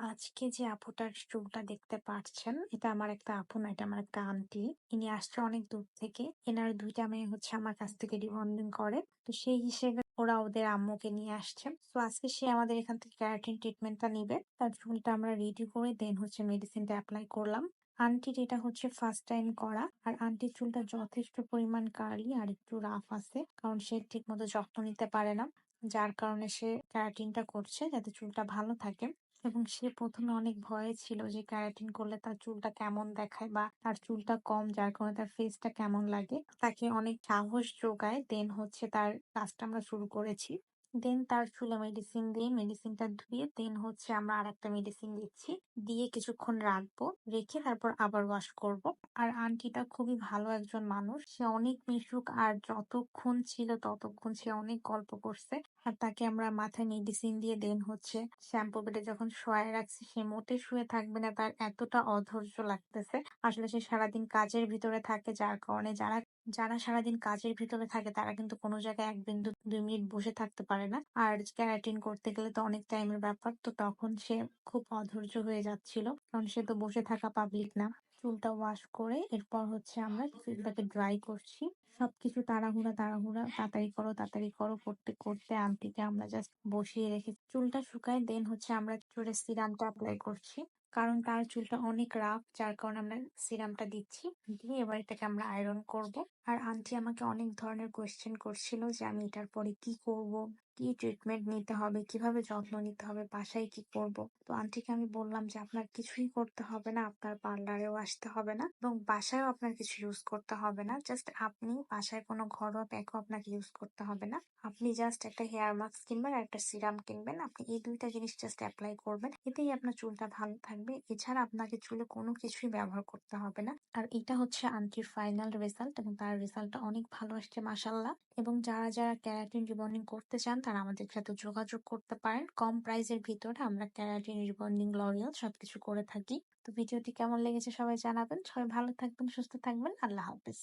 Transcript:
আজকে যে আপুটার চুলটা দেখতে পাচ্ছেন, এটা আমার একটা আপু না, এটা আমার একটা আন্টি। ইনি আসছে অনেক দূর থেকে। এনার দুইটা মেয়ে হচ্ছে আমার কাছ থেকে রিবন্ডিং করে। তো সেই হিসেবে ওরা ওদের আম্মুকে নিয়ে আসছে। তো আজকে সে আমাদের এখান থেকে ক্যারাটিন ট্রিটমেন্টটা নিবে। তার চুলটা আমরা রেডি করে দেন হচ্ছে মেডিসিনটা অ্যাপ্লাই করলাম। আন্টির এটা হচ্ছে ফার্স্ট টাইম করা আর আন্টির চুলটা যথেষ্ট পরিমাণ কার্লি আর একটু রাফ আছে কারণ সে ঠিক মতো যত্ন নিতে পারে না যার কারণে সে ক্যারাটিনটা করছে যাতে চুলটা ভালো থাকে এবং সে প্রথমে অনেক ভয়ে ছিল যে ক্যারাটিন করলে তার চুলটা কেমন দেখায় বা তার চুলটা কম, যার কারণে তার ফেসটা কেমন লাগে। তাকে অনেক সাহস যোগায়। দেন হচ্ছে তার কাজটা আমরা শুরু করেছি। দেন তার চুলে মেডিসিন দিয়ে মেডিসিনটা ধুয়ে দেন হচ্ছে আমরা আর একটা মেডিসিন দিচ্ছি। দিয়ে কিছুক্ষণ রাখব, রেখে তারপর আবার ওয়াশ করব। আর আন্টিটা খুবই ভালো একজন মানুষ। সে অনেক মিশুক আর যতক্ষণ ছিল ততক্ষণ সে অনেক গল্প করছে। আর তাকে আমরা মাথায় মেডিসিন দিয়ে দেন হচ্ছে শ্যাম্পু বেডে যখন শোয়ায় রাখছি, সে মোটে শুয়ে থাকবে না, তার এতটা অধৈর্য লাগতেছে। আসলে সে সারাদিন কাজের ভিতরে থাকে, যার কারণে যারা যারা সারাদিন কাজের ভিতরে থাকে, তারা কিন্তু কোনো জায়গায় এক বিন্দু, দুই মিনিট বসে থাকতে পারে না। আর ক্যারাটিন করতে গেলে তো অনেক টাইমের ব্যাপার। তো তখন সে খুব অধৈর্য হয়ে যাচ্ছিল। কারণ সে তো বসে থাকা পাবলিক না। চুলটা ওয়াশ করে এরপর হচ্ছে আমরা চুলটাকে ড্রাই করছি। সবকিছু তাড়াহুড়া তাড়াহুড়া, তাড়াতাড়ি করো তাড়াতাড়ি করো, করতে করতে আন্টিকে আমরা জাস্ট বসিয়ে রেখে চুলটা শুকায়। দেন হচ্ছে আমরা চুলের সিরামটা অ্যাপ্লাই করছি। কারণ তার চুলটা অনেক রাফ যার কারণে আমরা সিরামটা দিচ্ছি। দিয়ে এবার এটাকে আমরা আয়রন করব। আর আন্টি আমাকে অনেক ধরনের কোয়েশ্চেন করছিল যে আমি এটার পরে কি করব? কি ট্রিটমেন্ট নিতে হবে, কীভাবে যত্ন নিতে হবে, বাসায় কি করব? তো আন্টিকে আমি বললাম যে, আপনার কিছুই করতে হবে না, আপনার পার্লারেও আসতে হবে না এবং বাসায়ও আপনার কিছু ইউজ করতে হবে না। জাস্ট আপনি বাসায় কোনো ঘরোয়া প্যাকও আপনাকে ইউজ করতে হবে না। আপনি জাস্ট একটা হেয়ার মাস্ক কিনবেন আর একটা সিরাম কিনবেন। আপনি এই দুইটা জিনিস জাস্ট অ্যাপ্লাই করবেন। এতেই আপনার চুলটা ভালো থাকবে। এছাড়া আপনাকে চুলে কোনো কিছুই ব্যবহার করতে হবে না। আর এটা হচ্ছে আন্টির ফাইনাল রেজাল্ট এবং তার রেজাল্টটা অনেক ভালো আসছে মাসাল্লাহ এবং যারা যারা ক্যারাটিন রিবন্ডিং করতে চান তারা আমাদের সাথে যোগাযোগ করতে পারেন। কম প্রাইসের ভিতরে আমরা ক্যারাটিন রিবন্ডিং লরিয়াল সবকিছু করে থাকি। তো ভিডিওটি কেমন লেগেছে সবাই জানাবেন। সবাই ভালো থাকবেন, সুস্থ থাকবেন। আল্লাহ হাফিজ।